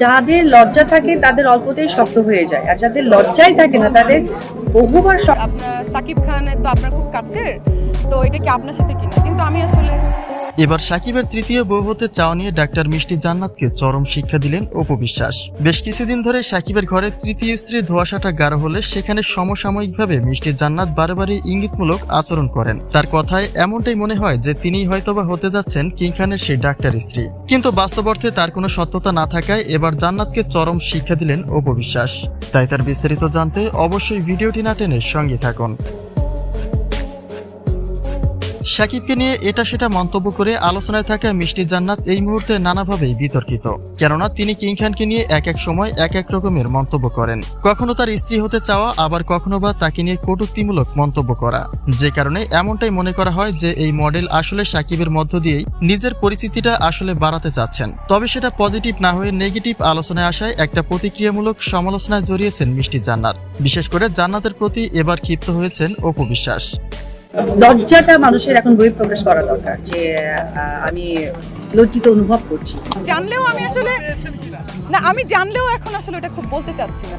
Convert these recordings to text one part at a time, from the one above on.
যাদের লজ্জা থাকে, তাদের অল্পতেই শক্ত হয়ে যায়। আর যাদের লজ্জাই থাকে না, তাদের বহুবার আপনার সাকিব খানের তো আপনার খুব কাছের, তো এটা কি আপনার সাথে কিনা? কিন্তু আমি আসলে এবার সাকিবের তৃতীয় বউ হতে চাওয়া নিয়ে ডাক্তার মিষ্টি জান্নাতকে চরম শিক্ষা দিলেন অপবিশ্বাস বেশ কিছুদিন ধরে সাকিবের ঘরে তৃতীয় স্ত্রীর ধোয়াশাটা গাঢ় হলে সেখানে সমসাময়িকভাবে মিষ্টি জান্নাত বারে ইঙ্গিতমূলক আচরণ করেন। তার কথায় এমনটাই মনে হয় যে তিনি হয়তোবা হতে যাচ্ছেন কিং খানের সেই ডাক্তার স্ত্রী। কিন্তু বাস্তব অর্থে তার কোনো সত্যতা না থাকায় এবার জান্নাতকে চরম শিক্ষা দিলেন অপবিশ্বাস তাই তার বিস্তারিত জানতে অবশ্যই ভিডিওটি না টেনে সঙ্গে থাকুন। সাকিবকে নিয়ে এটা সেটা মন্তব্য করে আলোচনায় থাকা মিষ্টি জান্নাত এই মুহূর্তে নানাভাবেই বিতর্কিত। কেননা তিনি কিং খানকে নিয়ে এক এক সময় এক এক রকমের মন্তব্য করেন। কখনো তার স্ত্রী হতে চাওয়া, আবার কখনো বা তাকে নিয়ে কটূক্তিমূলক মন্তব্য করা। যে কারণে এমনটাই মনে করা হয় যে এই মডেল আসলে সাকিবের মধ্য দিয়েই নিজের পরিচিতিটা আসলে বাড়াতে চাচ্ছেন। তবে সেটা পজিটিভ না হয়ে নেগেটিভ আলোচনায় আসায় একটা প্রতিক্রিয়ামূলক সমালোচনায় জড়িয়েছেন মিষ্টি জান্নাত। বিশেষ করে জান্নাতের প্রতি এবার ক্ষিপ্ত হয়েছেন অপু বিশ্বাস। লজ্জাটা মানুষের এখন বহিঃপ্রকাশ করা দরকার, যে আমি লজ্জিত অনুভব করছি। জানলেও আমি আসলে না, আমি জানলেও এখন আসলে ওটা খুব বলতে চাচ্ছি না।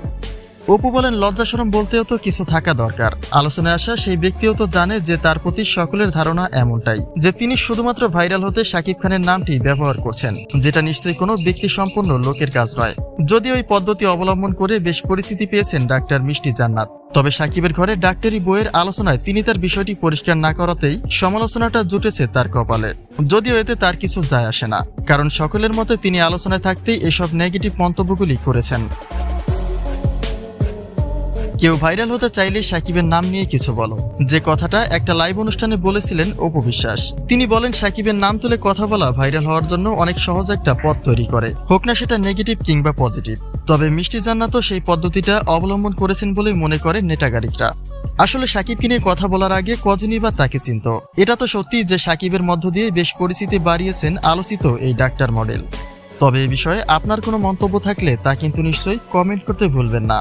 অপু বলেন, লজ্জা শরম বলতেও তো কিছু থাকা দরকার। আলোচনায় আসা সেই ব্যক্তিও তো জানে যে তার প্রতি সকলের ধারণা এমনটাই, যে তিনি শুধুমাত্র ভাইরাল হতে শাকিব খানের নামটি ব্যবহার করছেন, যেটা নিশ্চয়ই কোনো ব্যক্তি সম্পন্ন লোকের কাজ নয়। যদি ওই পদ্ধতি অবলম্বন করে বেশ পরিচিতি পেয়েছেন ডাক্তার মিষ্টি জান্নাত। তবে সাকিবের ঘরে ডাক্তারি বইয়ের আলোচনায় তিনি তার বিষয়টি পরিষ্কার না করাতেই সমালোচনাটা জুটেছে তার কপালে। যদিও এতে তার কিছু যায় আসে না, কারণ সকলের মতে তিনি আলোচনায় থাকতেই এসব নেগেটিভ মন্তব্যগুলি করেছেন। কেউ ভাইরাল হতে চাইলে সাকিবের নাম নিয়ে কিছু বলো। যে কথাটা একটা লাইভ অনুষ্ঠানে বলেছিলেন অপু বিশ্বাস। তিনি বলেন, সাকিবের নাম তুলে কথা বলা ভাইরাল হওয়ার জন্য অনেক সহজ একটা পথ তৈরি করে। হোক না সেটা নেগেটিভ কিংবা পজিটিভ তবে মিষ্টি জান্নাতও সেই পদ্ধতিটা অবলম্বন করেছেন বলেই মনে করেন নেটাগারিকরা। আসলে সাকিবকে নিয়ে কথা বলার আগে কজনই বা তাকে চিনত। এটা তো সত্যি যে সাকিবের মধ্য দিয়ে বেশ পরিচিতি বাড়িয়েছেন আলোচিত এই ডাক্তার মডেল। তবে এ বিষয়ে আপনার কোনো মন্তব্য থাকলে তা কিন্তু নিশ্চয়ই কমেন্ট করতে ভুলবেন না।